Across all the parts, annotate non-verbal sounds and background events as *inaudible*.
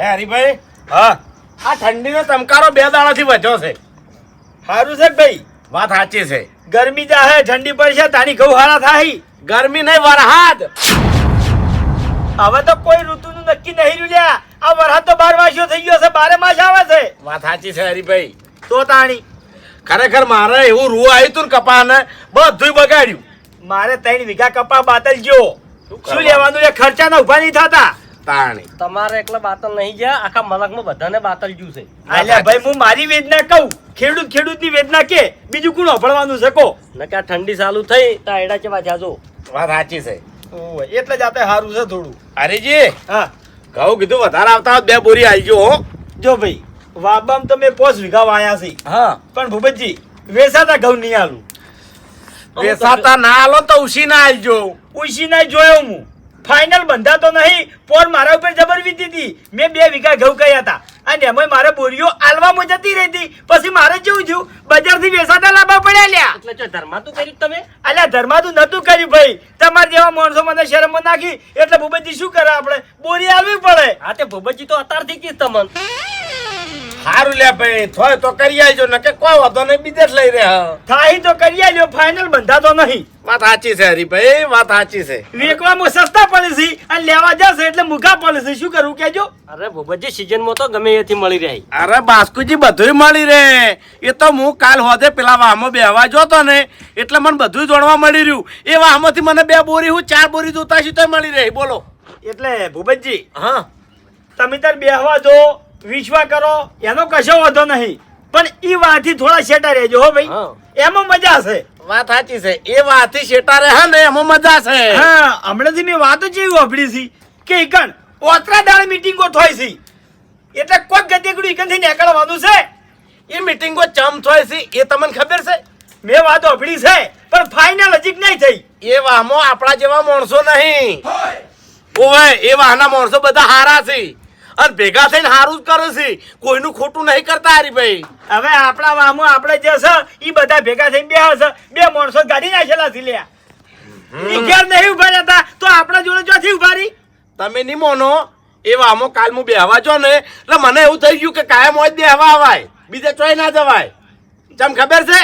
હે હરીભાઈ? હા. આ ઠંડીનો તમકારો બે દાડાથી વધ્યો છે. સારું છે ભાઈ. વાત સાચી છે. ગરમી જાહે ઠંડી પડશે તાની ઘઉં હારા થાય ગરમી નહીં વરહાદ. હવે તો કોઈ ઋતુનું નક્કી નહીં રહ્યું લ્યા. આ વરસાદ તો બાર વાસ્યો થઈ ગયો છે બારે માસ આવે છે. વાત સાચી છે હરીભાઈ. તો તાણી. ખરેખર મારે એવું રૂ આવ્યું તું ને કપાને બધું બગાડ્યું. મારે ત્રણ વીઘા કપા બાતલ ગયો શું લેવાનું લે ખર્ચાના ઊભા નહીં થતા. તાણી તમારે એકલા બાતલ નહીં ગયા આખા મલકમાં બધાને બાતલ જ્યું છે. અલ્યા ભાઈ હું મારી વેદના કહું. ખેડૂત ખેડૂતની વેદના કે બીજું કોણ અભળવાનું છે કો નકે આ ઠંડી ચાલુ થઈ તો આયડા કેવા જાજો વાત સાચી છે. એટલે જાતે સારું છે થોડું. હરીજી હા. ઘઉં કીધું વધારે આવતા બે બોરી આવજો હો. જો ભાઈ વાબામ તો મેં પોસ વીઘા વાયા છે. હા. પણ ભૂપતજી વેસાતા ઘઉં નહીં આલું. વેસાતા ના આલો તો ઉસી ના આવજો ઉશી ના જોયો હું. ફાઇનલ બંધાતો નહીં પોર મારા ઉપર જબર વીતી હતી. મેં બે વીઘા ઘઉં કર્યા હતા. અને એમાં મારે બોરીઓ આલવામાં જતી રહી હતી પછી મારે જેવું થયું બજારથી વેસાતા લાભા પડ્યા લ્યા. એટલે જો ધર્માતું કર્યું તમે? અલ્યા ધર્માતું નતું કર્યું ભાઈ. તમારા જેવા માણસો મને શરમમાં નાખી. એટલે ભૂપતજી શું કરે આપણે? બોરી આવવી પડે. હા તે ભૂપતજી તો અત્યારથી કીધું તમને. સારું લે ભાઈ થોય તો કરી આજો ને કે કોઈ વાંધો નહીં બીજે જ લઈ રહ્યા થાહી તો કરી આજો ફાઇનલ બંધાતો નહીં. વાત સાચી છે હરીભાઈ વાત સાચી છે. વેકવામાં સસ્તા પડે છે અને લેવા જશે એટલે મુખા પડે છે શું કરવું કેજો અરે ભૂપતજી સીઝનમાં તો ગમે એથી મળી રહી. અરે બાસ્કુજી બધુંય મળી રહે. એ તો હું કાલ હોદે પેલા વાહમાં બેહવા જોતો ને એટલે મને બધું જોડવા મળી રહ્યું. એ વાહમાંથી મને બે બોરી હું ચાર બોરી જોતા છું તો મળી રહી. બોલો. એટલે ભૂપતજી હા. તમે તાર બેહવા જો વિશ્વા કરો એનો કશો વાંધો નહીં. પણ ઈ વાથી થોડા શેટા રહેજો હો ભાઈ. એમાં મજા છે વાત સાચી છે. એ વાથી શેટા રહે ને એમાં મજા છે. હા હમણાંથી મેં વાત જ એવી વાપરી છે કે એકણ ઓતરા દાળ મીટિંગો થાય છે. એટલે કોઈક એકણ ઈકણથી નીકળવાનું છે. એ મીટિંગો ચમ થોય છે એ તમને ખબર છે? મેં વાત વાપરી છે પણ ફાઇનલ હજી નહીં થઈ. એ વાહમાં આપણા જેવા માણસો નહીં. ઓવે એ વાહના માણસો બધા હારા છે. અને ભેગા થઈને હારું જ કરે છે. કોઈનું ખોટું નહીં કરતા હરીભાઈ હવે આપણા વામો આપણે જે છે એ બધા ભેગા થઈને બે હશે બે માણસો ગાડી નાખેલા છે લ્યા. ઈ ઘેર નહીં ઊભા રહેતા. તો આપણા જોડે ચોથી ઊભા રહી? તમે નહીં મોનો. એ વામો કાલ હું બેહવા જો ને એટલે મને એવું થઈ ગયું કે કાયમ હોય બેહવા અવાય બીજે ચોય ના જવાય. ચમ ખબર છે?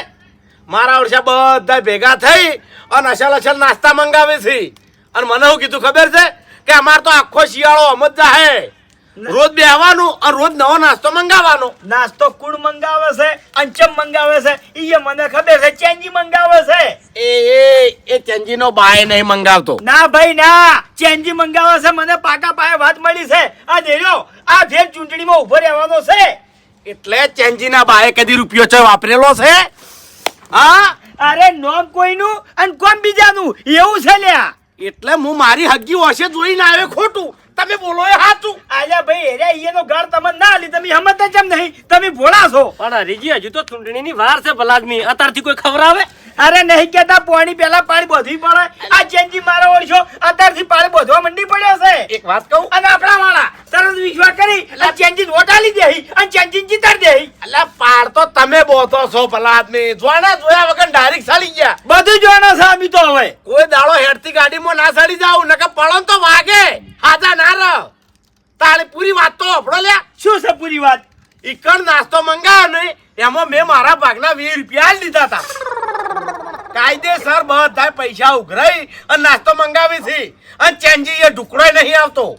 મારા વર્ષે બધા ભેગા થઈ અને અસલ અસલ નાસ્તા મંગાવે છે. અને મને શું કીધું ખબર છે? કે અમાર તો આખો શિયાળો અમજ જાહે. રોજ બેહવાનું અને રોજ નવો નાસ્તો મંગાવવાનો. નાસ્તો કુડ મંગાવે છે અંચમ મંગાવે છે? ઈ મને ખબર છે ચેન્જી મંગાવે છે. એ એ એ ચંજીનો બાય નહીં મંગાવતો. ના ભાઈ ના. ચેન્જી મંગાવે છે મને પાકા પાયે વાત મળી છે. આ દેર્યો આ ફેર ચૂંટણીમાં ઊભો રહેવાનો છે. એટલે ચંજીના બાએ કદી રૂપિયો છે વાપરેલો છે? હા? અરે નોમ કોઈનું અને કોમ બીજાનું? એવું છે લ્યા. એટલે હું મારી હગી હોશે જોઈને આવે ખોટું. તમે બોલો એ સાચું આજા ભાઈ એરે એનો ગાળ તમને ના લી તમે હમત કેમ નહીં. તમે ભોળા છો. પણ હરીજી હજુ તો ચૂંટણીની વાર છે ભલાદમી. અત્યારથી કોઈ ખબર આવે અરે નહીં કેતા પાણી પેલા પાણી બોધવી પડે. આ ચેન્જી મારો ઓળશો. અત્યારથી પાણી બોધવા મંડી પડ્યો છે. એક વાત કહું? અને આપણા વાળા તરત વિશ્વાસ કરી આ ચેન્જી ઓટાલી દેહી અને ચેન્જી જીતાડી દેહી. એટલે પાડ તો તમે બોતો છો ભલા આદમી. જોણા જોયા વગર ડાયરેક્ટ સાલી ગયા. બધું જોણા છે આમી તો હવે. કોઈ દાડો હેડતી ગાડીમાં ના સાડી જાવ નકર પડો તો વાગે. હાજા ના રહો. તારી પૂરી વાત તો આપણો લ્યા. શું છે પૂરી વાત? ઈકણ નાસ્તો મંગાવ્યો ને એમાં મેં મારા ભાગના વીસ રૂપિયા લીધા હતા. કાયદેસર બધા પૈસા ઉઘરાઈ અને નાસ્તો મંગાવી છે. અને ચેન્જી એ ઢુકડો નહીં આવતો.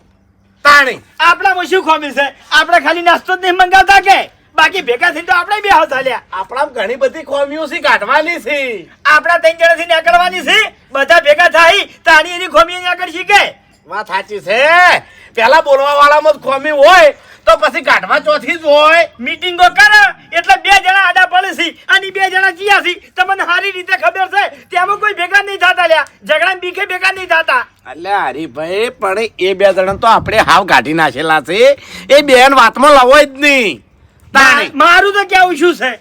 તાણી. આપણામાં શું ખોમી છે? આપણે ખાલી નાસ્તો જ નહીં મંગાવતા કે? બાકી ભેગા થઈને તો આપણે બે હાથ હાલ્યા. આપણા ઘણી બધી ખોમીઓ છે કાઢવાની છે. આપણા ત્રણ જણાથી નીકળવાની છે? બધા ભેગા થાય તાણી એની ખોમી આગળ શીખે. વાત સાચી છે. પેલા બોલવા વાળામાં ખોમી હોય તો પછી કાઢવા ચોથી જ હોય. મીટિંગો કરે એટલે બે જણા આડા પડે છે અને બે જણા જીયા છે તમને સારી રીતે ખબર છે તેમાં કોઈ ભેગા નહીં થતા લ્યા. ઝઘડા બીકે ભેગા નહીં થતા. એટલે હરીભાઈ પણ એ બે જણા તો આપણે હાવ કાઢી નાખેલા છે. એ બેન વાતમાં લાવો જ નહીં. મારું તો કેવું શું છે?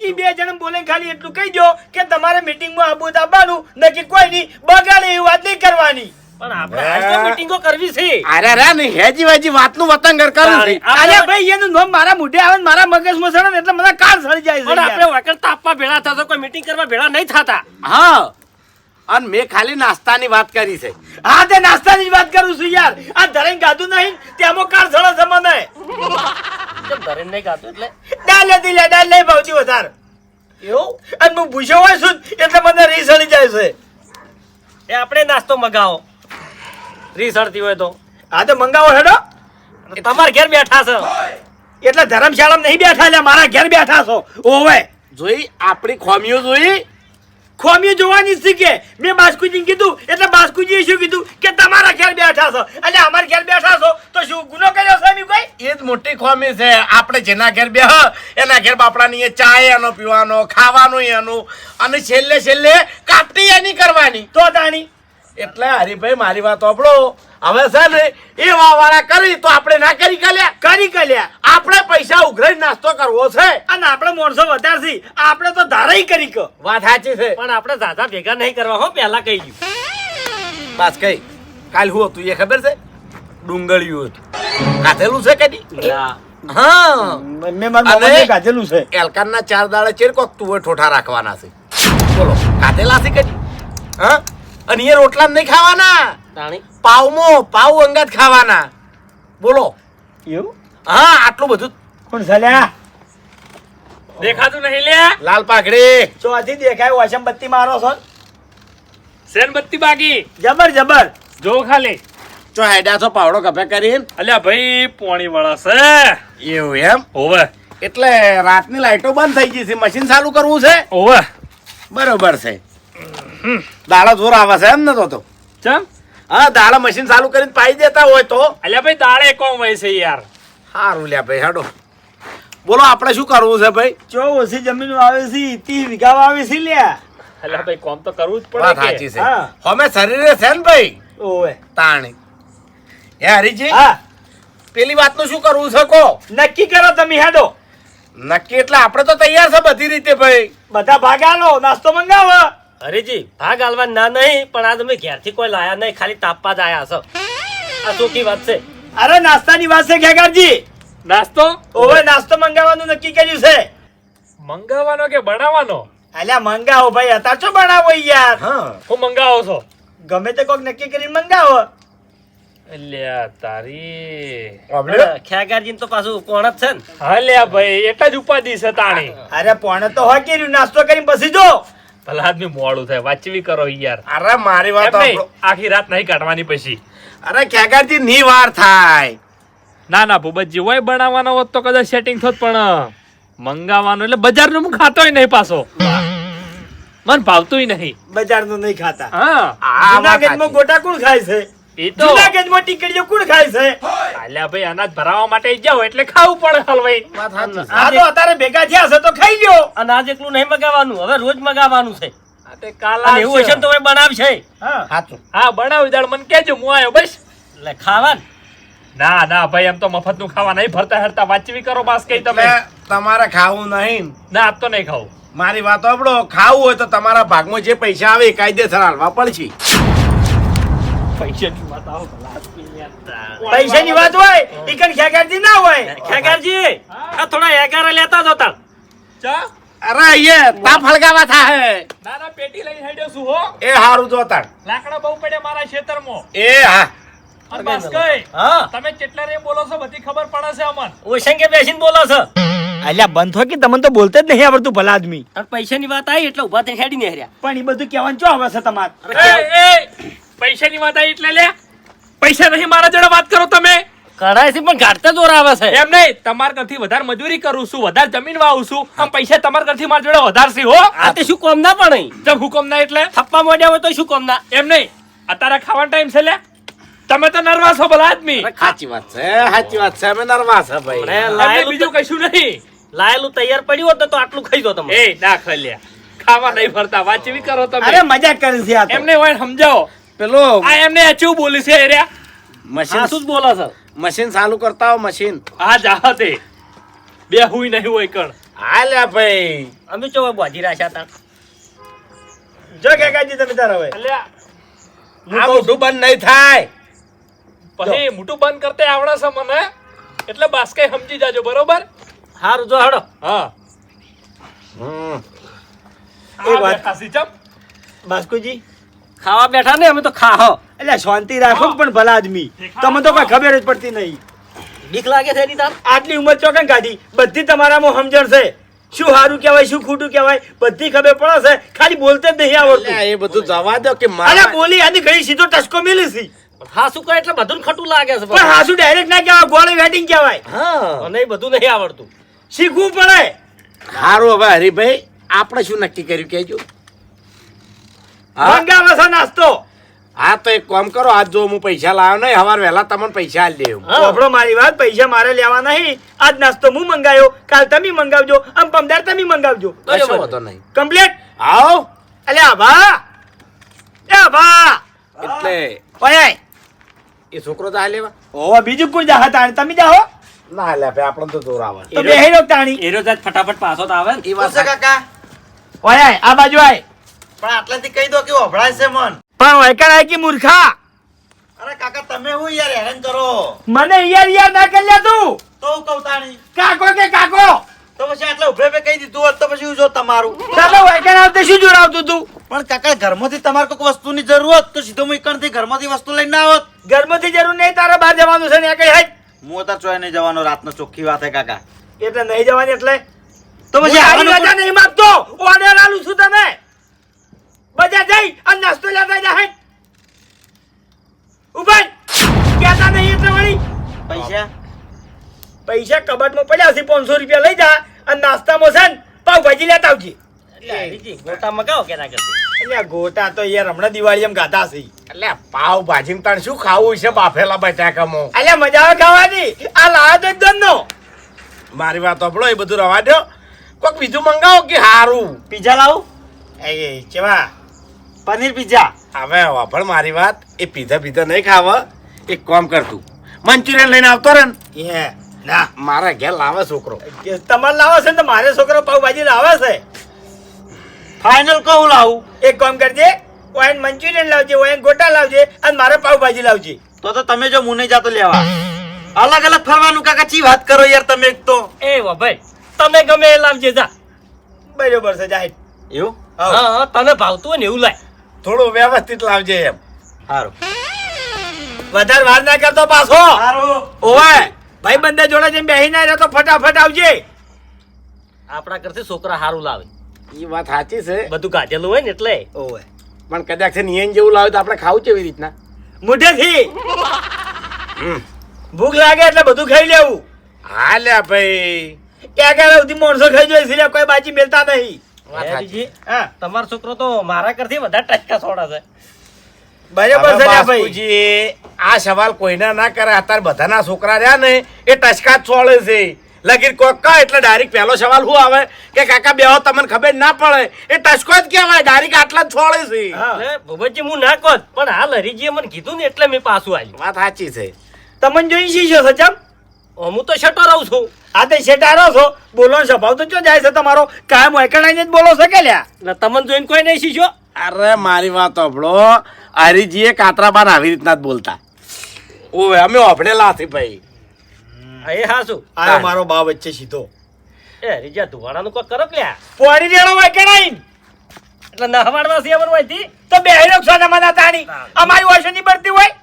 એ બે જણા બોલે ખાલી એટલું કહી દો કે તમારે મીટિંગમાં આબુ આવવાનું નક્કી કોઈ નહીં બગાડે એવી વાત નહીં કરવાની. પણ આપણે આજ તો મીટિંગો કરવી છે. અરે રે ને હેજી વેજી વાતનું કરું. છે. અરે ભાઈ એનું નામ મારા મોઢે આવે ને મારા મગજમાં સડે એટલે મને કાળ સડી જાય છે પણ આપણે વકર તાપવા ભેળા થતા કોઈ મીટિંગ કરવા ભેળા નહીં થતા. હા. અને મેં ખાલી નાસ્તાની વાત કરી છે. હા તે નાસ્તાની વાત કરું છું યાર. આ ધરાઈને ગાધું નહીં તેમાં કાર સળો છે મને. નહીં ગાતું એટલે? ડાલ હતી લે ડાલ ભાવતી વધારે. એવું? અને હું ભૂસ્યો હોય છું એટલે મને રીસ હળી જાય છે. એ આપણે નાસ્તો મગાવો. રીસળતી હોય તો. હા તો મંગાવો હેડો. તમારા ઘેર બેઠા છો. એટલે ધર્મશાળામાં નહીં બેઠા એટલે મારા ઘેર બેઠા છો. ઓવે જોઈ આપણી ખોમીઓ જોઈ. ખોમીઓ જોવાની શીખે મેં બાસ્કુજીને કીધું એટલે બાસ્કુજીએ શું કીધું? કે તમારા ઘેર બેઠા છો. એટલે અમારા ઘેર બેઠા છો તો શું ગુનો કર્યો છે એમ કોઈ? એ જ મોટી ખોમી છે. આપણે જેના ઘેર બેહ એના ઘેર બાપડાની એ ચાય એનો પીવાનો ખાવાનું એનું. અને છેલ્લે છેલ્લે કાપટી એની કરવાની. તો તાણી. એટલે હરીભાઈ મારી વાત સાંભળો. હવે છે ને એ વાવાળા કરી તો આપણે ના કરી કાલ્યા? કરી કાલ્યા. આપણે પૈસા ઉઘરાઈ નાસ્તો કરવો છે. અને આપણે મોણસો વધારશી આપણે તો ધારાઈ કરી ક. વાત સાચી છે. પણ આપણે ઝાઝા ભેગા નહીં કરવા હો પહેલા કહી ગયું બસ કઈ? કાલ હું હતું એ ખબર છે? ડુંગળિયું હતું. કાથેલું છે કદી? હા. મેં મારું મને કાઢેલું છે. એલકાનના ચાર દાડા ચેર કોક તુવે ઠોઠા રાખવાના છે. બોલો કાથેલા છે કદી? હા? અને એ રોટલા નહીં ખાવાના. તાણી. પાવમો પાવ અંગાત ખાવાના. બોલો. એવું? હા આટલું બધું. કોણ સલ્યા દેખાતું નહીં લ્યા. લાલ પાઘડી. હજી દેખાય વોશમ બત્તી મારો છો. સેનબત્તી બાકી. જબર જબર. જો ખાલી. જો હેડા છો પાવડો કપે કરીને. અલ્યા ભાઈ પોણી વાળા એવું એમ? ઓવે એટલે રાતની લાઈટો બંધ થઈ ગઈ છે. મશીન ચાલુ કરવું છે? ઓવે બરોબર છે. દાડા જોર આવે છે એમ ને તો તો. ચમ? હા દાડા મશીન ચાલુ કરીને પાઈ દેતા હોય તો. અલ્યા ભાઈ દાડે કોમ હોય છે યાર? સારું લ્યા ભાઈ હેડો. બોલો આપણે શું કરવું છે ભાઈ? ચો ઓછી જમીન આવે છે ત્રીસ વીઘા આવે છે લ્યા. અલ્યા ભાઈ કોમ તો કરવું જ વાત પડે સાચી છે. હા. અમે શરીરે છે ને ભાઈ? ઓવે. તાણી. હે હરીજી? હા. પેલી વાતનું શું કરવું છે કો નક્કી કરો તમે હેડો. નક્કી એટલે આપણે તો તૈયાર છે બધી રીતે ભાઈ. બધા ભાગા લો નાસ્તો મંગાવો. હરીજી ભાગ હાલવા ના નહીં પણ આ તમે ઘેરથી કોઈ લાયા નહીં ખાલી તાપવા જ આયા છો. આ ચોખ્ખી વાત છે. અરે નાસ્તાની વાત છે ઘેગારજી નાસ્તો? ઓવે નાસ્તો મંગાવવાનું નક્કી કર્યું છે. મંગાવવાનો કે બનાવવાનો? અલ્યા મંગાવો ભાઈ અત્યારે છો બનાવો યાર? હું. મંગાવો છો? ગમે તે કોક નક્કી કરીને મંગાવો. અલ્યા તારી. ખેગારજી તો પાછું કોણ જ છે ને. હા ભાઈ એક જ ઉપાધિ છે તાણી. અરે પોણ તો હોય કે નાસ્તો કરીને બસી જો. ભલા આદમી મોડું થાય વાંચવી કરો યાર. અરે મારી વાત. આખી રાત નહીં કાઢવાની પછી. અરે ખેગારજી ની વાર થાય? ના ના ભૂપતજી હોય બનાવવાનો હોત તો કદાચ સેટિંગ થોત પણ મંગાવવાનો એટલે બજારનું હું ખાતોય નહીં પાછો. મન ભાવતુંય નહીં. બજારનું નહીં ખાતા. હા. જુનાગઢમાં ગોટા કોણ ખાય છે. એ તો જુનાગઢમાં ટીકડીઓ કોણ ખાય છે? અલ્યા ભાઈ અનાજ ભરાવા માટે જાઓ એટલે ખાવું પડે હલવાઈ વાત સાચી છે. આ તો અત્યારે ભેગા થયા છે તો ખાઈ લ્યો. અને એકલું નહીં મગાવવાનું હવે રોજ મગાવવાનું છે. આ તે કાલ અને એવું હશે તો બનાવશે. સાચું. હા બનાવી દાળ મને કેજો હું આવ્યો બસ. એટલે ખાવા ને. ના ના ભાઈ એમ તો મફતનું ખાવા નહીં ભરતા હરતા વાંચવી કરો બાસ કઈ તમે. તમારે ખાવું નહીં. ના તો નહીં ખાવું. મારી વાત આપડો ખાવું હોય તો તમારા ભાગમાં જે પૈસા આવે એ કાયદેસર હાલવા પડશે. પૈસાની વાત આવો. પૈસાની વાત હોય ઈ કણ ખેગારજી ના હોય. ખેગારજી આ થોડા એગાર લેતા જ હતા. ચા? અરે અહીંયા તા ફળગાવા થા હે. ના પેટી લઈને હેડ્યો છું હો. એ હારું તો તાણ લાકડા બહુ પડે મારા ખેતરમાં. એ હા. અને બસ કઈ હા. તમે કેટલા રે બોલો છો? બધી ખબર પડે છે અમન. ઓશંગે બેસીને બોલો છો. અલ્યા બંધ હોય કે તમને તો બોલતે જ નહીં આવડતું ભલા આદમી. પૈસાની વાત આવી એટલે ઊભા થઈને હેડી ને હર્યા. પણ એ બધું કહેવાનું ચો આવે છે તમારે? એ એ પૈસાની વાત આવી એટલે લે. પૈસા નહીં મારા જોડે વાત કરો તમે. કરાય છે પણ ઘાટતા જોર આવે છે. એમ નહીં તમાર કરથી વધારે મજૂરી કરું છું વધારે જમીન વાવું છું આમ પૈસા તમાર કરથી મારા જોડે વધારે છે હો. આ તે શું કોમ ના પણ જબ હુકમ ના એટલે? થપ્પા મોડ્યા હોય તો શું કોમ ના? એમ નહીં અત્યારે ખાવાનો ટાઈમ છે લે. તમે તો નર્વાસ હો ભલા આદમી. સાચી વાત છે સાચી વાત છે અમે નરવા હે ભાઈ. લાયેલું બીજું કશું નહીં. લાયેલું તૈયાર પડ્યું હોત તો આટલું ખાઈ દો તમે. એ ના ખલ્યા ખાવા નહીં ફરતા વાંચવી કરો અરે તમે મજાક કરી છે. આ એમને હોય સમજાવો. પેલો આ એમને અચૂ બોલી છે એરિયા મશીન શું જ બોલો છો? મશીન ચાલુ કરતા હો મશીન. આ જા તે. બે હુઈ નહીં હોય કણ. હા લ્યા ભાઈ. અમે ચો બાજી રાખ્યા તા. જો ખેગારજી તમે તાર હવે. અલ્યા આ મોટું બંધ નહીં થાય. પછી મોટું બંધ કરતે આવડે છે મને. એટલે બાસ્કે સમજી જાજો બરોબર? હારું જો હડો. હા. હમ. એ વાત- બેઠા ચમ. બાસ્કુજી ખાવા બેઠા ને અમે તો ખાહો એટલે શાંતિ રાખો પણ ભલા આદમી તમે તો કોઈ ખબર જ પડતી નહીં. બીક લાગે છે એની તાર? આટલી ઉંમર ચોકન કાઢી? બધી તમારામાં સમજણ છે શું સારું કહેવાય શું ખોટું કહેવાય બધી ખબર પડે છે ખાલી બોલતે જ નહીં આવડતું. એ બધું જવા દો કે મારે બોલી આની ગઈ સીધો ટસકો મિલી છે. હાસું કહે એટલે બધું ખટું લાગે છે પણ હાસુ ડાયરેક્ટ ના કહેવાય ગોળી વેટિંગ કહેવાય. હા. મને એ બધું નહીં આવડતું. શીખવું પડે. સારું હવે હરીભાઈ આપણે શું નક્કી કર્યું કેજો હા મંગાવે છે નાસ્તો. હા તો એક કામ કરો આજ જો હું પૈસા લાવ્યો નહીં હવાર વહેલા તમને પૈસા આલી દેવું આપણો મારી વાત પૈસા મારે લેવા નહીં. આજ નાસ્તો હું મંગાયો કાલ તમે મંગાવજો આમ પમદાર તમે મંગાવજો. કશો બરોબર. નહીં. કમ્પ્લીટ? આવો. અલે આભા એ આભા એટલે ઓય એ છોકરો તો આ લેવા ઓ બીજું કોઈ જાહ તાણી? તમે જાહો. ના લે ભાઈ આપણે તો દોર આવે. તો બેહી રહો તાણી. એરો જ ફટાફટ પાછો તો આવે ને. એ વાત કાકા? ઓય આ બાજુ આય. પણ આટલાથી કહી દો કે ઓભળાય છે મન. પણ વૈકણ કે મૂર્ખા? અરે કાકા તમે હું યાર હેરાન કરો? મને યાર યાર ના કરી લે તું તો હું કહું તાણી? કાકો કે કાકો? તો પછી આટલા ઉભરે ઉભે કહી દીધું હોત તો પછી હું જો તમારું? તમે વૈકણ આવતે શું જોડાવતું તું? પણ કાકા ઘરમાંથી તમારે કોઈક વસ્તુની જરૂર હોત તો સીધો હું ઈકણથી ઘરમાંથી વસ્તુ લઈને ના આવત ઘરમાંથી જરૂર નહીં તારે બહાર જવાનું છે ને કઈ હાઈ હું અત્યારે ચોય નહીં જવાનો રાતનો ચોખ્ખી વાત હે કાકા. એટલે નહીં જવાની એટલે? તો પછી હારી રજા નહીં માગતો. ઓર્ડર આલું છું તને બજાર જઈ અને નાસ્તો લેતા જા હેટ ઊભા કહેતા નહીં એટલે વળી પૈસા પૈસા કબાટમાં પડ્યા છે પાંચસો રૂપિયા લઈ જા અને નાસ્તામાં છે ને પાવભાજી લેતા આવજે. ગોટા મગાવો કે કરતી એટલે આ ગોટા તો યાર હમણાં દિવાળી એમ ગાતા છે. એટલે પાવ ભાજી તાણ શું ખાવું છે બાફેલા બટાકામાં? અલ્યા મજા આવે ખાવાની. આ લાવ્યો તો એકદમ નો મારી વાત આપણો એ બધું રવા દો કોઈક બીજું મંગાવો કે સારું પીઝા લાવું? એ કેવા? પનીર પીઝા. હવે વાપર મારી વાત એ પીધા પીધા નહીં ખાવા. એક કામ કરતું મંચુરિયન લઈને આવતો રે ને. એ ના. મારા ઘેર લાવે છોકરો. તમારે લાવો છે ને તો મારે છોકરો પાઉભાજી લાવે છે. ફાઇનલ કહું લાવું. એક કામ કરજે ઓયન મંચુરિયન લાવજે ઓયન ગોટા લાવજે અને મારે પાઉભાજી લાવજે. તો તો તમે જો મુને જાતો લેવા. અલગ અલગ ફરવાનું કાકા ચી વાત કરો યાર તમે એક તો. એ વા ભાઈ. તમે ગમે એ લાવજે જા. બરોબર છે જાહેર. એવું? હા. હા તને ભાવતું હોય ને એવું લાય. થોડું વ્યવસ્થિત લાવજે એમ. સારું વધારે વાર ના કરતો પાછો. સારું ઓવે. ભાઈ બંદા જોડે જેમ બેહી ના રહ્યો તો ફટાફટ આવજે. આપણા કરશે છોકરા સારું લાવે. એ વાત સાચી છે. બધું કાઢેલું હોય ને એટલે. ઓવે. પણ કદાચ છે નિયન જેવું લાવે તો આપણે ખાવું કેવી રીતના? મોઢેથી હમ. ભૂખ લાગે એટલે બધું ખાઈ લેવું. હા લે ભાઈ. ક્યાં ક્યાં સુધી માણસો ખાઈ જોઈએ સિલે કોઈ બાજી મેલતા નહીં. તમારો છોકરો તો મારા કરતી વધારે ટચકા છોડા છે. બરાબર છે ભાઈ? આ સવાલ કોઈના ના કરે અત્યારે બધાના છોકરા રહ્યા ને એ ટચકા જ છોડે છે. લગીર કોક એટલે ડાયરેક્ટ પહેલો સવાલ શું આવે? કે કાકા બેહો તમને ખબર ના પડે. એ ટચકો જ કહેવાય ડાયરેક્ટ આટલા જ છોડે છે. હા. હું ના કહું પણ હાલ હરીજીએ મને કીધું ને એટલે મેં પાછું આવ્યું. વાત સાચી છે. તમને જોઈ શીશો સચમ હું તો શેટો રહું છું. આ તે શેટારો છો? બોલવાનો સ્વભાવ તો ચો જાય છે તમારો? કાયમ જ બોલો છે કે લ્યા? તમને જોઈને કોઈ નહીં શીખ્યો અરે મારી વાત ઓભળો હરીજીએ કાતરાબાન આવી રીતના જ બોલતા. ઓવે અમે ઓભળેલા હતી ભાઈ. એ હા શું આ મારો બા વચ્ચે સીધો. એ હરીજા ધુવાણાનું કોઈ કરો લ્યા? પોણી રેડો નહીં? એટલે નહવાડવા છે હોયથી તો બે હિરોક છો તમારા તાણી. અમારી ઓછો ની હોય?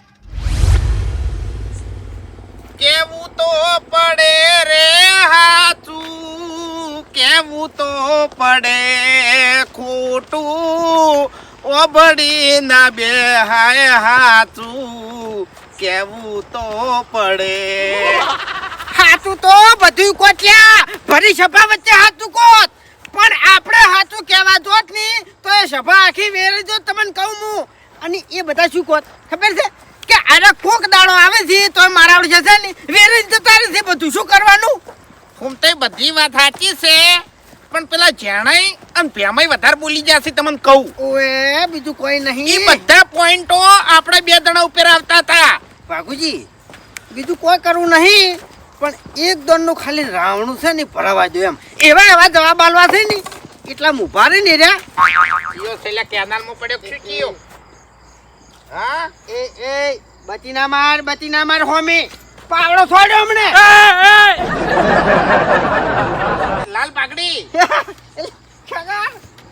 કેવું તો પડે રે હાચું? કેવું તો પડે ખોટું? ઓબડી ના બે હાય હાચું કેવું તો પડે? હાચું તો બધું કોટ્યા ભરી સભા વચ્ચે હાચું કોત પણ આપણે હાચું કહેવા જોતની તો એ સભા આખી વેરી જો તમને કહું હું. અને એ બધા શું કોત ખબર છે? કે આને કોક દાડો આવે છે તો મારા આવડે છે ને. વેરી જતા રહે છે બધું. શું કરવાનું? હું તો બધી વાત સાચી છે. પણ પેલા જેણાઈ અને ભેમાઈ વધારે બોલી જશે તમને કહું. ઓએ બીજું કોઈ એ બધા પોઈન્ટો આપણે બે જણા ઉપર આવતા હતા. બાગુજી બીજું કોઈ કરવું નહીં પણ એક દોડનું ખાલી રાવણું છે ને ભરાવા દો એમ. એવા એવા જવાબ આલવા છે ને એટલા મુભા રે ને રહ્યા. ઈયો છેલ્લા કેનાલમાં પડ્યો છે કીયો હા? એ એ બતીના માર બતીના માર હોમી. પાવડો છોડ્યો અમને લાલ પાકડી અલે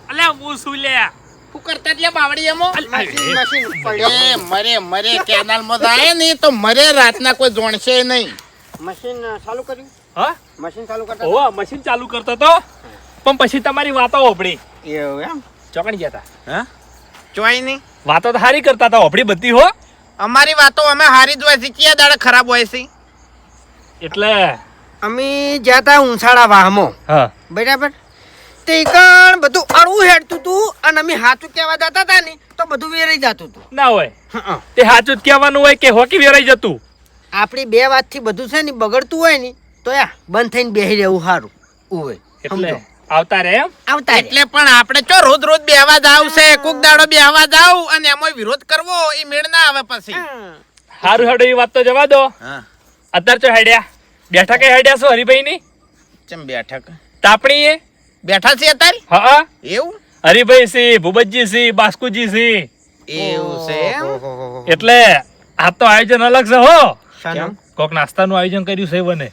અલ્યા હું શું લ્યા શું કરતા એટલે બાવડી એમો. મશીન પડ્યો. મરે મરે કેનાલમાં જાય ને તો મરે રાતના કોઈ જોણશે નહીં. મશીન ચાલુ કર્યું? હા? મશીન ચાલુ કરતા ઓવા મશીન ચાલુ કરતો તો? પણ પછી તમારી વાતો ઓપડી એવું એમ? ચોકડી ગયા હતા ચોઈ નહીં. વાતો તો સારી કરતા હતા ઓપડી બધી હો. અમારી વાતો અમે હારી જ હોય છે. કયા દાડે ખરાબ હોય છે? એટલે? અમે જ્યાં તા ઉંસાળા વાહમો. હા. બરાબર? તે કણ બધું અળવું હેડતું તું અને અમે હાચું કહેવા જતા હતા ને તો બધું વેરાઈ જતું તું. ના હોય. તે હાચું જ કહેવાનું હોય કે હોકી વેરાઈ જતું? આપણી બે વાતથી બધું છે ને બગડતું હોય ને તો યા બંધ થઈને બેસી રહેવું સારું ઉવે એટલે? આવતા રે આવતા એટલે પણ આપણે ચો રોજ રોજ બેહવા જાવ છે કોક દાડો બેહવા જાવ અને એમાં વિરોધ કરવો એ મેળ ના આવે પછી. સારું હારું હેડો એ વાત તો જવા દો. અત્યારે ચો હેડ્યા? બેઠા કે હેડ્યા છો હરિભાઈ ની ચમ બેઠક તાપણી એ બેઠા છે અત્યારે? હા. એવું? હરિભાઈ સી ભૂપતજી સી બાસ્કુજી સી. એવું છે એમ? એટલે આ તો આયોજન અલગ છે હો? કોક નાસ્તાનું આયોજન કર્યું છે બને.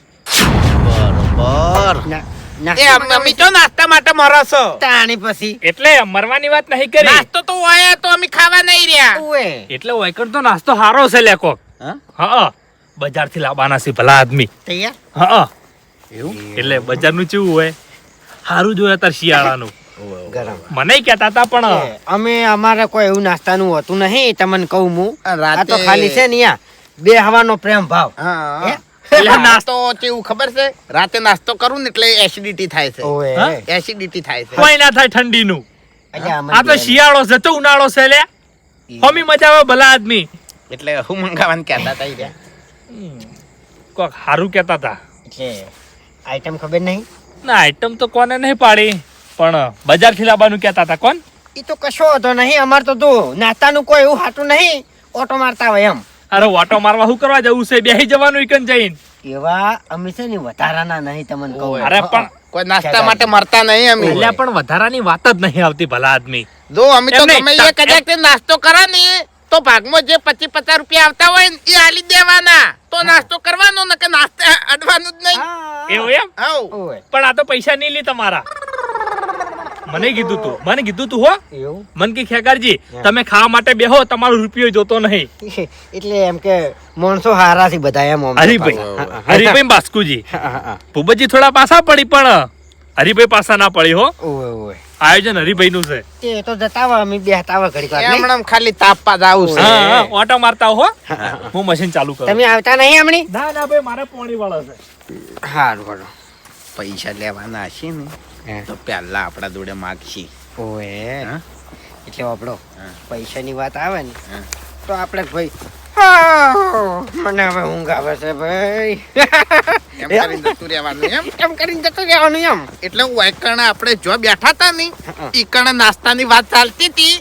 બરોબર. અમે અમે નાસ્તા માટે મરસો તાણી પછી. એટલે મરવાની વાત નહીં કરી. નાસ્તો તો હોય તો અમે ખાવા નહીં રહ્યા. ઉવે. એટલે વૈકણ તો નાસ્તો હારો છે લે હા? હા બજારથી લાવવાના છે ભલા આદમી. તૈયાર? હા. એટલે બજારનું કેવું હોય? હારું જોયા તાર શિયાળાનું. ગરમ. મને કેતા હતા પણ અમે અમારે કોઈ એવું નાસ્તાનું હોતું નહીં તમને કહું હું. આ તો ખાલી છે ને યા. બે હવાનો પ્રેમ ભાવ. હે? એટલે નાસ્તો કેવું ખબર છે? રાતે નાસ્તો કરું ને એટલે એસિડિટી થાય છે. એસિડિટી થાય છે. કોઈ ના થાય ઠંડીનું. આ તો શિયાળો છે તો ઉનાળો છે લે હમી મજા આવે ભલા આદમી. એટલે હું મંગાવવાનું કહેતા હતા ઈ કોક હારું કહેતા હતા એટલે આઈટમ ખબર નહીં? ના આઈટમ તો કોને નહીં પાડી પણ બજારથી લાવવાનું કહેતા હતા કોણ? એ તો કશો હતો નહીં અમાર તો તું નાસ્તાનું કોઈ એવું હાટું નહીં. ઓટો મારતા હોય એમ. અરે વાટો મારવા શું કરવા જવું છે? બેહી જવાનું ઈકન જઈને. એવા અમે છે ને વધારાના નહીં તમને કહું. અરે પણ કોઈ નાસ્તા માટે મરતા નહીં અમે. એટલે પણ વધારાની વાત જ નહીં આવતી ભલા આદમી. જો અમે તો તમે એ કદાચ તે નાસ્તો કરા ને તો ભાગમાં જે પચીસ પચાસ રૂપિયા આવતા હોય ને એ આલી દેવાના. તો નાસ્તો કરવાનો ને કે નાસ્તા અડવાનું જ નહીં. એવું એમ? હવ. પણ આ તો પૈસા નહીં લી તમારા. મને કીધું તું મને કીધું તું હો. એવું? મન કે ખેકરજી તમે ખાવા માટે બેહો તમારો રૂપિયો જોતો નહીં. *laughs* એટલે એમ કે માણસો હારા છે બધા એમ હરિભાઈ. હરિભાઈ બાસ્કુજી. ભૂપતજી થોડા પાસા પડી પણ હરિભાઈ પાસા ના પડી હો. આયોજન હરિભાઈ નું છે. એ તો જતા હોય અમે બેહતા હોય ઘડીક વાર હમણાં ખાલી તાપવા જ આવું છે. હા ઓટો મારતા હો. હું મશીન ચાલુ કરું. તમે આવતા નહીં હમણી? ના ના ભાઈ મારે પોણી વાળો છે. હારું હારું. પૈસા લેવાના છે ને. તો પહેલા આપણા જોડે માગશી. ઓએ એટલે આપણો. પૈસાની વાત આવે ને તો આપણે ભાઈ મને હવે ઊંઘ આવે છે ભાઈ. એમ કરીને જતું રહેવાનું એમ? એમ કરીને જતું રહેવાનું એમ. એટલે વાયકણ આપણે જો બેઠા હતા ને હા. ઈકણ નાસ્તાની વાત ચાલતી હતી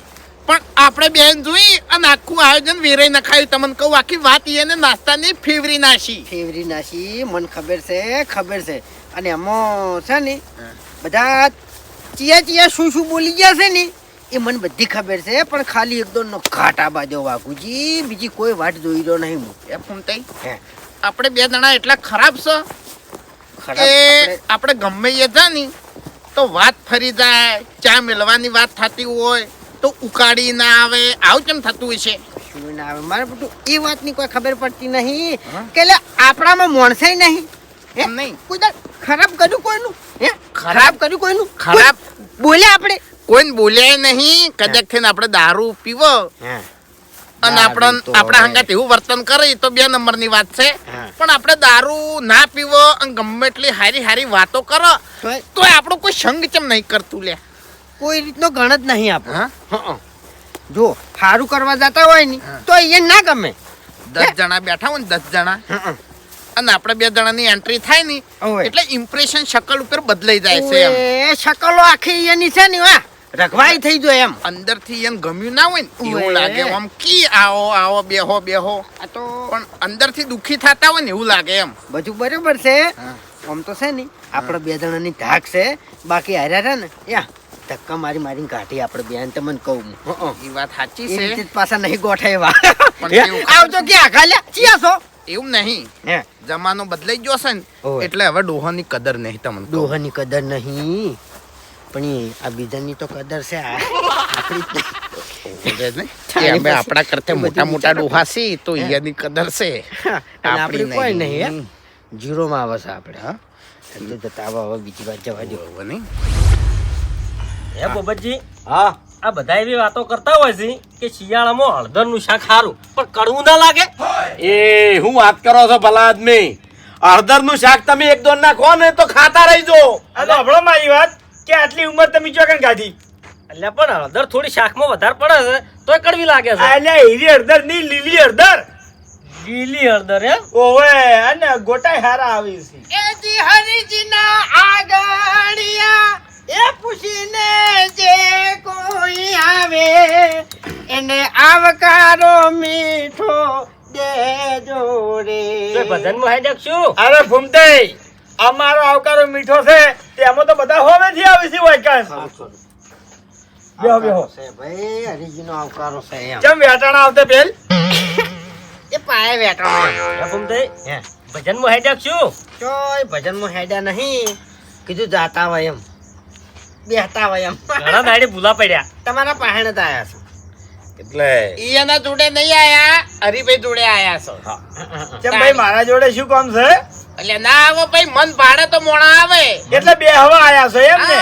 પણ આપણે બેન જોઈ અને આખું આયોજન વેરાઈ નખાયું. તમને કહું આખી વાત એને નાસ્તાની ફેવરી નાશી. ફેવરી નાશી મને ખબર છે ખબર છે. અને એમાં છે ને બધા ચિયા ચિયા શું શું બોલી ગયા છે ને એ મને બધી ખબર છે પણ ખાલી એકદમ ઘાટા બાજો વાઘુજી બીજી કોઈ વાત જોઈ રહ્યો નહીં હું. એ ફૂમતાઈ હે. આપણે બે જણા એટલા ખરાબ છે કે આપણે- ગમે એ જા ની તો વાત ફરી જાય ચા મેળવાની વાત થતી હોય તો ઉકાળી ના આવે આવું કેમ થતું હોય છે? શું ના આવે. મારે બધું એ વાતની કોઈ ખબર પડતી નહીં કે એટલે આપણામાં મોણસે નહીં. એમ નહીં. કોઈ ખરાબ કર્યું કોઈનું? હે? ખરાબ કર્યું કોઈનું? ખરાબ? બોલે બોલ્યા આપણે? કોઈને બોલ્યા નહીં. કદાચ થઈને આપણે દારૂ પીવો. અને આપણે આપણા હંગાત એવું વર્તન કરે તો બે નંબરની વાત છે. પણ આપણે દારૂ ના પીવો અને ગમે એટલી હારી હારી વાતો કરો તો આપણો કોઈ સંગ કેમ નહીં કરતું લે. કોઈ રીતનો ગણ જ નહીં આપણો. જો સારું કરવા જતા હોય ને તો અહીંયા ના ગમે. દસ જણા બેઠા હોય ને દસ જણા. હં. અને આપણે બે જણાની એન્ટ્રી થાય ને એટલે ઇમ્પ્રેશન શકલ ઉપર બદલાઈ જાય છે એમ. ઓએ, શકલો આખી એની છે ને વાહ રઘવાઈ થઈ જો એમ. અંદરથી એમ ગમ્યું ના હોય ને એવું લાગે આમ કી આવો આવો બેહો બેહો. આ તો પણ અંદરથી દુખી થતા હોય ને એવું લાગે એમ. બધું બરોબર છે. આમ તો છે ને આપણે બે જણાની ધાક છે. બાકી હાર્યા રહ્યા ને યા ધક્કા મારી મારીને કાઢી આપણે બેન તમને કહું. એ વાત સાચી એ છે પાછા નહીં ગોઠાવ્યા પણ આવજો ક્યાં? ખાલ્યા ચિયા છો? એવું નહીં. હે? જમાનો બદલાઈ ગયો છે ને એટલે હવે ડોહાની કદર નહીં તમને ડોહાની કદર નહીં. પણ આ બીજાની તો કદર છે આ. આપણી કરતા મોટા મોટા ડોહા છે તો અહીંયાની કદર છે. આપણી કોઈ નહીં. જીરોમાં આવે છે આપણે. હા? એટલે જતા આવો હવે બીજી વાત જવા દેવું નહીં? હે બોબતજી હા. આ બધા એવી વાતો કરતા હોય છે કે શિયાળામાં હળદરનું શાક સારું પણ કડવું ના લાગે. એ હું વાત કરો છો ભલા આદમી હળદરનું શાક તમે એક દોન નાખો ને તો ખાતા રહીજો. અને હમણાં મારી વાત કે આટલી ઉંમર તમે ચોકન ગાધી? એટલે પણ હળદર થોડી શાકમાં વધારે પડે છે તો કડવી લાગે છે. એટલે હીરી હળદરની લીલી હળદર. લીલી હળદર એમ? ઓવે અને ગોટાઈ હારા આવી છે. એજી હરિજીના આગળિયા એ પૂછીને જે કોઈ આવે એને આવકારો મીઠો દેજો રે. તો ભજનમાં હેડક શું? અરે ફૂમતાઈ અમારો આવકારો મીઠો છે તેમાં તો બધા હોવે થી આવી છે વાયકાન બેહો બેહો. છે ભાઈ હરિજીનો આવકારો છે એમ. કેમ વેટાણા આવતે પેલ? એ પાયે વેટાણો. હે ફૂમતાઈ, હે. ભજનમાં હેડક શું? ભજન ભજનમાં હેડ્યા નહીં. કીધું જાતા હોય એમ. બેહતા હોય એમ. ઘણા દાડે ભૂલા પડ્યા. તમારા પાહણે જ આવ્યા છો. એટલે ઈ એના જોડે નહીં આયા હરિભાઈ જોડે આયા છો. કેમ ભાઈ મારા જોડે શું કામ છે? એટલે ના આવો ભાઈ મન ભાડે તો મોણા આવે. એટલે બે હવા આયા છો એમ ને?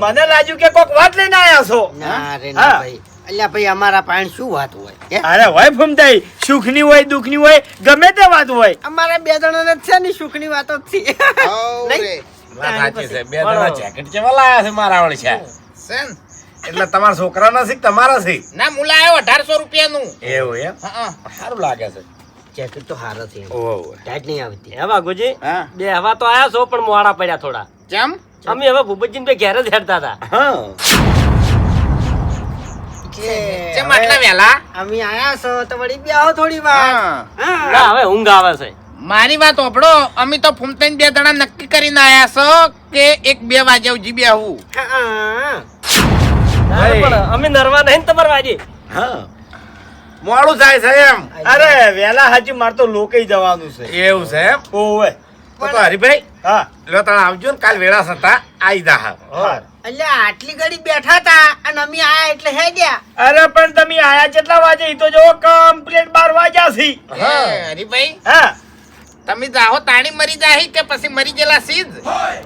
મને લાગ્યું કે કોક વાત લઈને આયા છો. ના રે ના ભાઈ. અલ્યા ભાઈ અમારા પાણી શું વાત હોય? અરે હોય ફૂમતાઈ. સુખની હોય દુઃખની હોય ગમે તે વાત હોય. અમારા બે જણાને ને છે ને સુખની વાતો જ છે. નહીં? વાત સાચી છે. બે જણા જેકેટ કેવા લાયા છે મારા વળી છે? છે એટલે તમારા છોકરાના છે તમારા છે? ના મુલા આવ્યો અઢારસો રૂપિયાનું. એવું એમ? હા સારું લાગે છે. જેકેટ તો હારો છે. ઓહો ટાઈટ નહીં આવતી. હે વાઘુજી? બે હવા તો આયા છો પણ મોડા પડ્યા થોડા. કેમ અમે હવે ભૂપતજી ને ઘેર જ હેડતા હતા. હા. કેમ આટલા વહેલા? અમે આયા છો તો વળી બેહો થોડી વાર. હા. હવે ઊંઘ આવે છે. મારી વાત ઓપડો અમે તો ફૂમતેન બે જણા નક્કી કરીને આયા છો કે એક બે વાગે ઉજી બે આવું. અમે નરવા નહીં ને વાજે હા. મોડું થાય છે એમ. અરે વેલા હાજી માર તો લોકે જવાનું છે. એવું છે એમ? ઓવે. તો હરીભાઈ હા. લો તમે આવજો ને કાલ વેળા સતા આઈ જા હા. એટલે આટલી ઘડી બેઠા તા અને અમે આયા એટલે હે ગયા. અરે પણ તમે આયા કેટલા વાગે ઈ તો જો કમ્પ્લીટ બાર વાગ્યા છે. હા હરીભાઈ. હા. તમે જાહો તાણી મરી જાહી કે પછી મરી ગયેલા સીધ?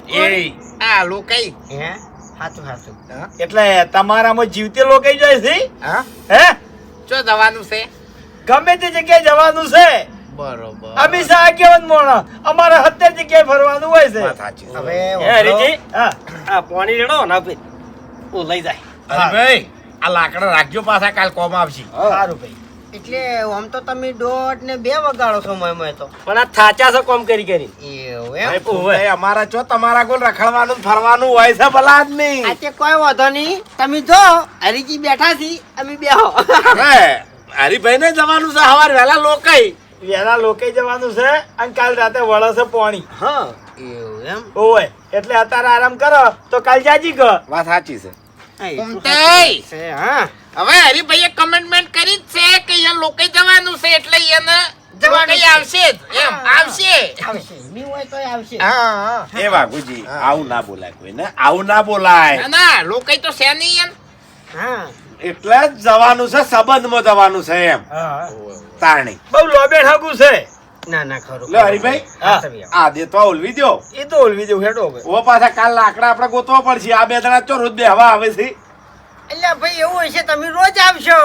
એ. આ લોકઈ. હે? હાચું હાચું. એટલે તમારામાં જીવતે લોકો જાય છે? હા. હે? ચો જવાનું છે. ગમે તે જગ્યાએ જવાનું છે. બરોબર. અમે સા કેવન મોણા? અમારે હત્તર જગ્યાએ ફરવાનું હોય છે. સાચું સાચી હવે હરીજી? હા. આ પાણી રેડો ના ભાઈ ઓ લઈ જાય. હરીભાઈ આ લાકડા રાખજો પાછા કાલ કોમ આવશે. સારું ભાઈ. એટલે આમ તો તમે દોઢ ને બે વગાડો છો મોય મોય તો. પણ આ થાચા છો કોમ કરી કરી. એવું એમ? અમારા જો તમારા ગોલ રખડવાનું ફરવાનું હોય છે ભલા આદમી આજે કોઈ વાંધો નહીં. તમે જો હરીજી બેઠા છી અમે બેહો. હે, હરીભાઈ ને જવાનું છે સવાર વહેલા લોકઈ. વેલા લોકે જવાનું છે અને કાલ રાતે વળશે પાણી. હા. એવું એમ? ઓય એટલે અત્યારે આરામ કરો તો કાલ જાજી ગ વાત સાચી. છે હા. હવે હરીભાઈએ કમેન્ટમેન્ટ કરી જ છે કે અહીંયા લોકો જવાનું છે એટલે એને જવાનું આવશે જ. એમ આવશે. આવશે. ની હોય તોય આવશે. હા હા. એ વાઘુજી આવું ના બોલાય કોઈને આવું ના બોલાય. ના ના તો છે નહીં એમ. હા. એટલે જ જવાનું છે સંબંધમાં જવાનું છે એમ. હા. બહુ લોબે ઠાકું છે. ના ના ખરું. લો હરીભાઈ હા. તમે આવો. ઓલવી દો એ તો ઓલવી દો હેડો ઓ પાછા કાલ લાકડા આપણે ગોતવા પડશે. આ બે જણા ચો રોજ બે હવા આવે છે. અલ્યા ભાઈ એવું હશે તમે રોજ આવશો.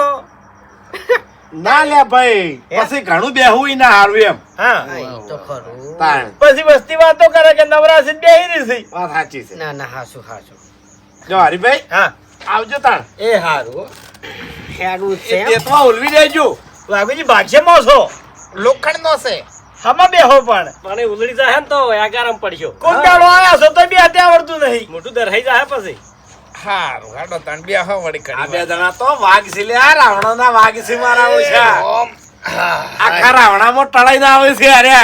ના લે ભાઈ પછી ઘણું બેહું ના હારું એમ. પછી વસ્તી વાતો કરે કે નવરાશી બેહી રહી વાત સાચી છે. ના ના હાસુ હાસુ જો હરીભાઈ હા. આવજો તાણ. એ હારું. હેરું છે એમ. દેતવા દેજો. વાઘુજી ભાગશે મોસો લોખંડ નો છે. હમા બેહો પણ. મને ઉલડી જાય ને તો આગારામ પડશો. કોક આવ્યા આયા છો તો બી અત્યારે આવડતું નહીં. મોટું દરહાઈ જાય પછી. હારું હાડો તણ બે હો વળી આ કરી બે જણા તો વાઘ છે લે આ રાવણના વાઘ છે. મારા ઓછા. આખા રાવણામાં ટળાઈને આવે છે અરે.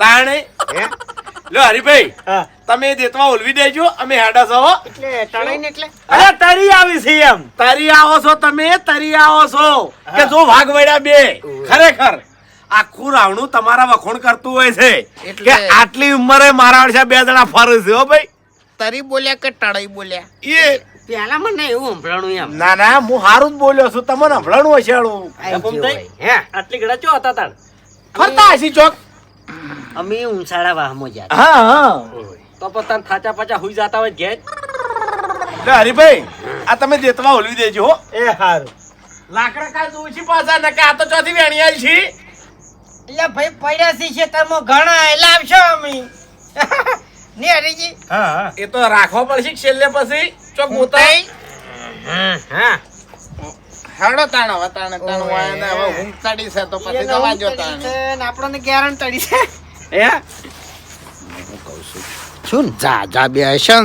તાણે હે? લો હરીભાઈ તમે દેતવા ઓલવી દેજો અમે હેડા છો એટલે ટળાઈને એટલે? અરે તરી આવી છે એમ. તરી આવો છો તમે તરી આવો છો. કે જો વાઘ વળ્યા બે. ખરેખર આખું રાવણું તમારા વખોણ કરતું હોય છે. કે આટલી ઉંમરે મારા વર્ષે બે જણા ફરે છે હો ભાઈ. તરી બોલ્યા કે ટળાઈ બોલ્યા? એ પેલા મને એવું હંભળાણું એમ. ના ના હું હારું જ બોલ્યો છું. તમને હંભળાણું હશે. હે આટલી ઘડા ચો હતા તાણ? ફરતા હશી ચોક? અમે ઊંચાડા વાહમાં જાતા હા હા. તો પોતાના તાન થાચા પાચા હુઈ જતા હોય ઘેર? હરીભાઈ આ તમે દેતવા ઓલવી દેજો હો. એ હારું. લાકડા કાલ દોશી પાછા નકે આ તો ચોથી વેણિયાલ છી. એટલે ભાઈ પડ્યા છે ખેતરમાં ઘણા એ લાવશો અમે. *laughs* ને હરીજી? હા હા. એ તો રાખવા પડશે છેલ્લે પછી. ચોક મોતા હા. હેડો તાણ હવે તાણ તાણ હવે ઊંઘ ચડી છે તો પછી જવા જો તાણ. આપણને ગેરંટી છે. હે? શું જા જા બે હશે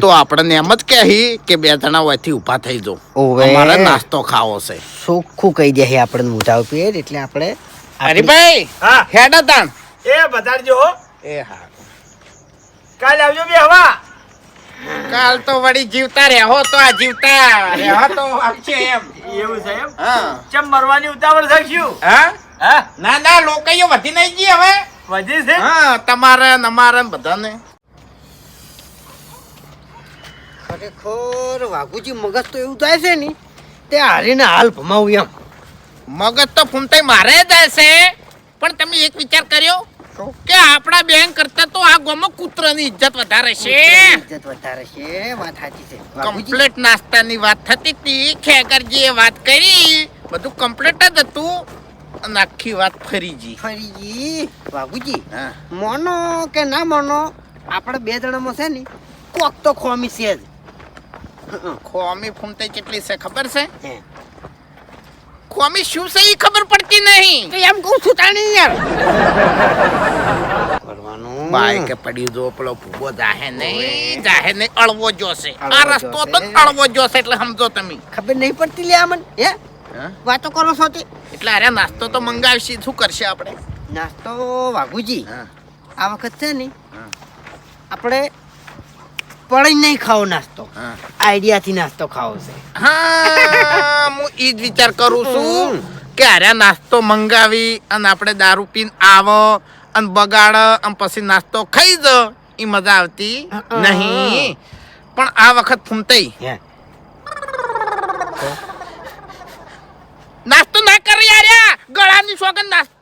તો આપણને એમ જ કહી કે બે જણા વયથી ઊભા થઈ અમારે નાસ્તો ખાવો છે. સુખું કહી દે છે આપણે મોઢા ઉપર એટલે આપણે હરીભાઈ હા. હેડો તાણ. એ બતાડજો હો એ હા. કાલે આવજો બે હવા. કાલ તો વળી જીવતા રહેવો તો આ જીવતા રહેવો તો આવશે એમ. એવું છે એમ? હા. ચમ મરવાની ઉતાવળ થઈશું હા? હા? ના ના લોકો વધી નહીં ગઈ હવે. વધી છે? હા તમારે નમારે બધાને. ખરેખર વાઘુજી મગજ તો એવું થાય છે ને તે હારીને હાલ ભમાવું એમ. મગજ તો ફૂમતાઈ મારે જાય છે પણ તમે એક વિચાર કર્યો? કે આપણા બેન કરતા તો આ ગોમાં કૂતરાની ઇજ્જત વધારે છે. ઇજ્જત વધારે છે વાત સાચી છે. કમ્પ્લીટ નાસ્તાની વાત થતી હતી ખેગરજીએ વાત કરી. બધું કમ્પ્લીટ જ હતું. અને આખી વાત ફરી ગઈ ફરીજી? બાબુજી હા. મોનો કે ના મોનો આપણે બે જણામાં છે ને કોક તો ખોમી છે જ. ખોમી ફૂમતે કેટલી છે ખબર છે? હે. ખોમી શું છે એ ખબર પડતી નહીં. તો એમ કહું છું તાણી યાર. કરવાનું પડ્યું જો પેલો ભૂગો જાહે નહીં જાહે નહીં અળવો જોશે. આ રસ્તો તો અળવો જોશે એટલે સમજો તમે. ખબર નહીં પડતી લે આમન હે? હા? વાતો કરો છો તે એટલે અરે નાસ્તો તો મંગાવશી શું કરશે આપણે? નાસ્તો વાઘુજી. હા. આ વખત છે ને આપણે પડી નહીં ખાવ નાસ્તો. આઈડિયા થી નાસ્તો ખાવો છે. હા હું ઈ જ વિચાર કરું છું કે અરે નાસ્તો મંગાવી અને આપણે દારૂ પીને આવો અને બગાડ અને પછી નાસ્તો ખાઈ જ. એ મજા આવતી નહીં. પણ આ વખત ફૂમતાઈ નાસ્તો ના કરી યાર ગળાની સોગન નાસ્તો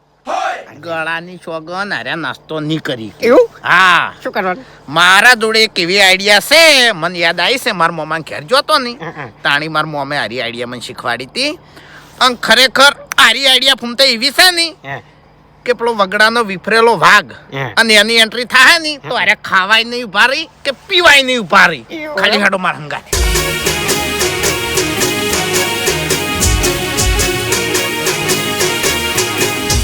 ગળાની સોગન અરે નાસ્તો નહીં કરી. એવું? હા. શું કરવાનું? મારા જોડે એક એવી આઈડિયા છે મને યાદ આવી છે મારા મોમાં ઘેર જોતો નહીં. તાણી મારા મોમે હારી આઈડિયા મને શીખવાડી હતી. અને ખરેખર આરી આઈડિયા ફૂમતા એવી છે નહીં કે પેલો વગડાનો વિફરેલો વાઘ અને એની એન્ટ્રી થાય નહીં તો અરે ખાવાય નહીં ઊભા રહી કે પીવાય નહીં ઊભા રહી. ખાલી હાડો મારા હંગાથી.